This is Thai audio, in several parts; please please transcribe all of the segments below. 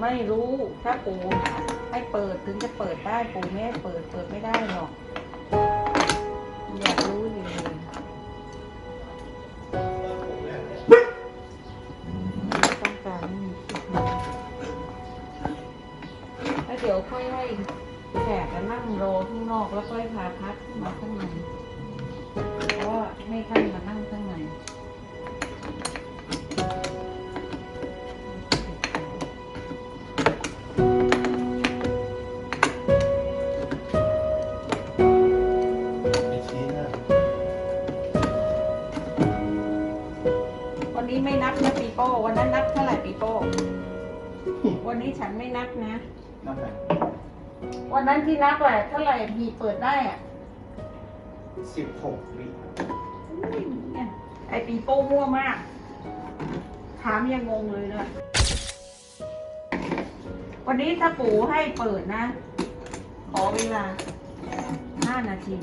ไม่รู้ถ้าปู่ให้เปิดถึงจะเปิดได้ปู่ไม่ให้เปิดเปิดไม่ได้หรอกอยากรู้อยู่ต้องการไม่มีคิดแล้วเดี๋ยวค่อยให้แขกจะนั่งรอข้างนอกแล้วค่อยพาพัดมาข้างในเพราะว่าให้ท่านมานั่งข้างใน วันนี้ไม่นับนะปีโป้ วันนั้นนับเท่าไหร่ปีโป้ วันนี้ฉันไม่นับนะ นับไปวันนั้นที่นับอะเท่าไหร่พีเปิดได้อะสิบหกวิอุ้ยเนี่ยไอปีโป้มั่วมาก ถามยังงงเลยนะวันนี้ถ้าปู่ให้เปิดนะ ขอเวลาห้านาที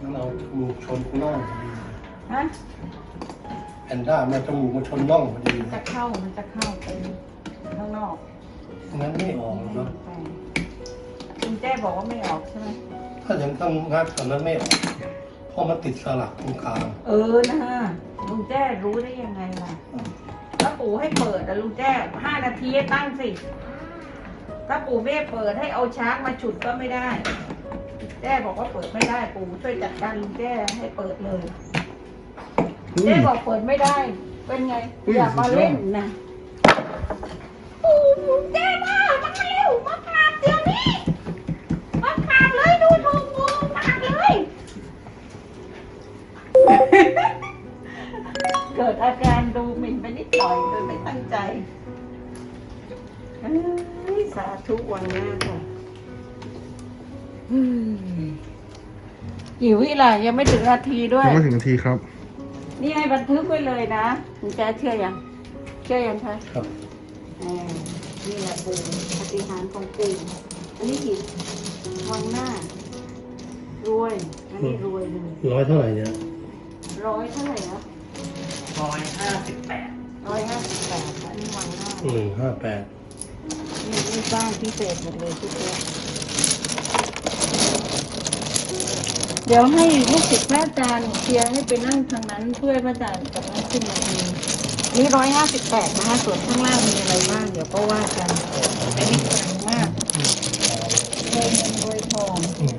งั้นเอาจมูกชนน่องพอดี ฮะแพนด้ามาจมูกมาชนน่องพอดีจะเข้ามันจะเข้าไปข้างนอกงั้นไม่ออกหรอกเนาะไปคุณแจ้บอกว่าไม่ออกใช่ไหมถ้ายังต้องงัดตอนนั้นไม่ออกเพราะมันติดสลักตรงกลางเออนะลุงแจ้รู้ได้ยังไงล่ะถ้าปู่ให้เปิดอะลุงแจ้ห้านาทีให้ตั้งสิถ้าปู่ไม่ให้เปิดให้เอาช้างมาฉุดก็ไม่ได้แจ้บอกว่าเปิดไม่ได้ปู่ช่วยจัดการลุงแจ้ให้เปิดเลย เจ๊บอกเปิดไม่ได้ เป็นไง อย่ามาเล่นนะปู่เจ๊มามาเร็วมากราบเดี๋ยวนี้มากราบเลยดูถูกกูมากเลย เกิดอาการดูหมิ่นไปนิดหน่อยโดยไม่ตั้งใจเอ้ยสาธุวันหน้าค่ะเฮ้ยกี่วิล่ะยังไม่ถึงนาทีด้วย ยังไม่ถึงนาทีครับ นี่ให้บันทึกไว้เลยนะคุณแจเชื่อยังเชื่อยังคะครับเออนี่แหละปูปฏิหารย์ของปูอันนี้กี่วังหน้ารวยอันนี้รวยเลยร้อยเท่าไหร่เนี่ยร้อยเท่าไหร่นะร้อยห้าสิบแปดร้อยห้าสิบแปดอันนี้วังหน้าอืมห้าแปดนี่นี่สร้างพิเศษหมดเลยทุกตัว เดี๋ยวให้ลูกศิษย์พระอาจารย์เคลียร์ให้ไปนั่งทางนั้นเพื่อให้พระอาจารย์กับนั่งขึ้นมาเองนี่ร้อยห้าสิบแปดนะคะส่วนข้างล่างมีอะไรบ้างเดี๋ยวก็ว่ากันอันนี้แพงมากโดยเงินโดยทองอืม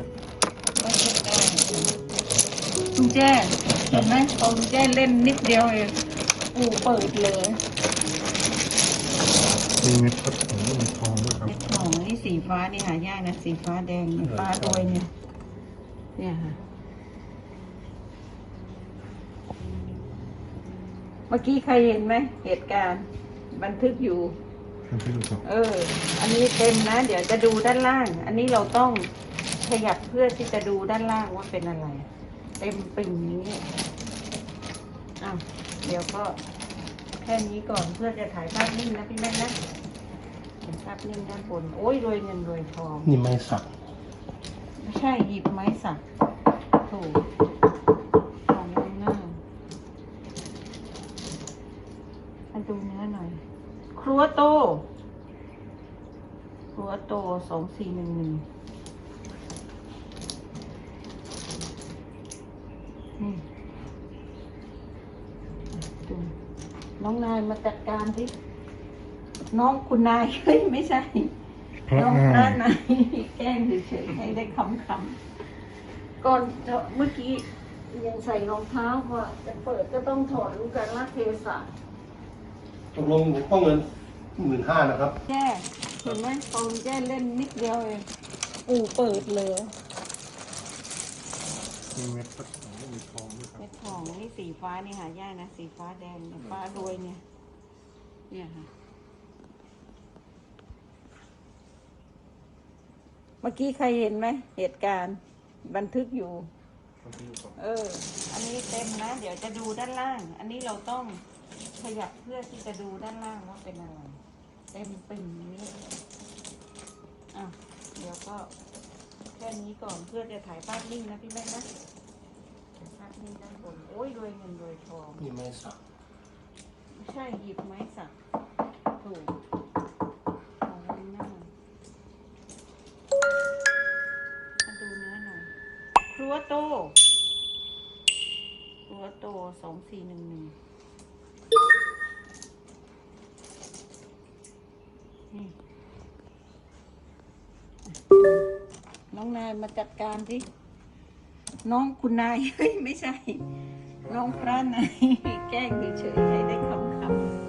ก็เช็คได้ลุงแจ้เห็นไหมพอลุงแจ้เล่นนิดเดียวเองปูเปิดเลยมีเม็ดพัดของเม็ดทองด้วยครับเม็ดทองนี่สีฟ้านี่หายากนะสีฟ้าแดงเนี่ยฟ้าโดยเนี่ย เนี่ยค่ะ เมื่อกี้ใครเห็นไหมเหตุการณ์บันทึกอยู่ทำให้ดูครับเออ อันนี้เต็มนะ เดี๋ยวจะดูด้านล่าง อันนี้เราต้องขยับเพื่อที่จะดูด้านล่างว่าเป็นอะไร เต็มปิ่งนี้อ้าวเดี๋ยวก็แค่นี้ก่อนเพื่อจะถ่ายภาพนิ่งนะพี่แม่นะเห็นภาพนิ่งด้านบน โอ้ยรวยเงินรวยทอง นี่ไม่สัก ไม่ใช่หยิบไม้สักถูกของไว้หน้ามาดูเนื้อหน่อย ครัวโต ครัวโตสองสี่หนึ่งหนึ่งนี่ดูน้องนายมาจัดการสิน้องคุณนายเฮ้ยไม่ใช่ พระน้องนาพระยนายแกล้งเฉยๆให้ได้คำคำๆก่อนจะเมื่อกี้ยังใส่รองเท้าว่าจะเปิดก็ต้องถอดรู้กันละเทศะตกลงผมต้องเงินหมื่นห้านะครับแจ้เห็นไหมตอนแจ้เล่นนิดเดียวเองปู่เปิดเลยมีเม็ดพัดของเม็ดทองด้วยครับเม็ดทองนี่สีฟ้านี่หายากนะ สีฟ้าแดงเนี่ยฟ้ารวยเนี่ย เนี่ยค่ะ เมื่อกี้ใครเห็นไหมเหตุการณ์บันทึกอยู่ทำให้ดูครับเออ อันนี้เต็มนะ เดี๋ยวจะดูด้านล่าง อันนี้เราต้องขยับเพื่อที่จะดูด้านล่างว่าเป็นอะไร เต็มปิ่งนี้อะเดี๋ยวก็แค่นี้ก่อนเพื่อจะถ่ายภาพนิ่งนะพี่แม่นะถ่ายภาพนิ่งด้านบนโอ้ยรวยเงินรวยทอง นี่ไม่สัก ไม่ใช่หยิบไม้สักถูก ตัวโตตัวโตสองสี่หนึ่งหนึ่งน้องนายมาจัดการสิน้องคุณนายเฮ้ยไม่ใช่ น้องพระนายแกล้งเฉยๆให้ได้คำคำ